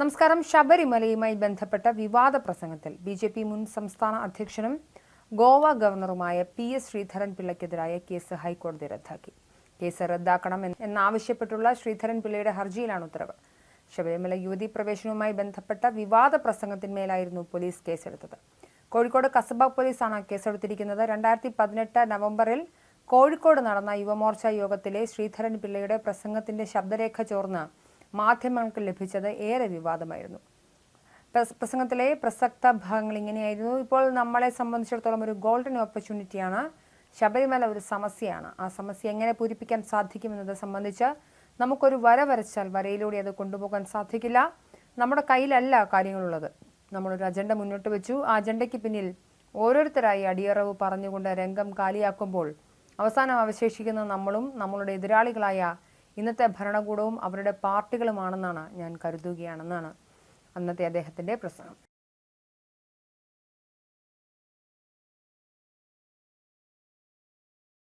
നമസ്കാരം. ശബരിമലയുമായി ബന്ധപ്പെട്ട വിവാദ പ്രസംഗത്തിൽ ബി ജെ പി മുൻ സംസ്ഥാന അധ്യക്ഷനും ഗോവ ഗവർണറുമായ പി എസ് ശ്രീധരൻ പിള്ളയ്ക്കെതിരായ കേസ് ഹൈക്കോടതി റദ്ദാക്കി. കേസ് റദ്ദാക്കണം എന്ന് എന്നാവശ്യപ്പെട്ടുള്ള ശ്രീധരൻ പിള്ളയുടെ ഹർജിയിലാണ് ഉത്തരവ്. ശബരിമല യുവതി പ്രവേശനവുമായി ബന്ധപ്പെട്ട വിവാദ പ്രസംഗത്തിന്മേലായിരുന്നു പോലീസ് കേസെടുത്തത്. കോഴിക്കോട് കസബ പോലീസാണ് കേസെടുത്തിരിക്കുന്നത്. രണ്ടായിരത്തി പതിനെട്ട് നവംബറിൽ കോഴിക്കോട് നടന്ന യുവമോർച്ച യോഗത്തിലെ ശ്രീധരൻ പിള്ളയുടെ പ്രസംഗത്തിന്റെ ശബ്ദരേഖ ചോർന്ന് മാധ്യമങ്ങൾക്ക് ലഭിച്ചത് ഏറെ വിവാദമായിരുന്നു. പ്രസംഗത്തിലെ പ്രസക്ത ഭാഗങ്ങൾ ഇങ്ങനെയായിരുന്നു. ഇപ്പോൾ നമ്മളെ സംബന്ധിച്ചിടത്തോളം ഒരു ഗോൾഡൻ ഓപ്പർച്യൂണിറ്റിയാണ് ശബരിമല ഒരു സമസ്യയാണ്. ആ സമസ്യ എങ്ങനെ പൂരിപ്പിക്കാൻ സാധിക്കുമെന്നത് സംബന്ധിച്ച് നമുക്കൊരു വര വരച്ചാൽ വരയിലൂടെ അത് കൊണ്ടുപോകാൻ സാധിക്കില്ല. നമ്മുടെ കയ്യിലല്ല കാര്യങ്ങളുള്ളത്. നമ്മളൊരു അജണ്ട മുന്നോട്ട് വെച്ചു. ആ അജണ്ടയ്ക്ക് പിന്നിൽ ഓരോരുത്തരായി അടിയറവ് പറഞ്ഞുകൊണ്ട് രംഗം കാലിയാക്കുമ്പോൾ അവസാനം അവശേഷിക്കുന്ന നമ്മളും നമ്മളുടെ എതിരാളികളായ ഇന്നത്തെ ഭരണകൂടവും അവരുടെ പാർട്ടികളുമാണെന്നാണ് ഞാൻ കരുതുകയാണെന്നാണ് അന്നത്തെ അദ്ദേഹത്തിന്റെ പ്രസംഗം.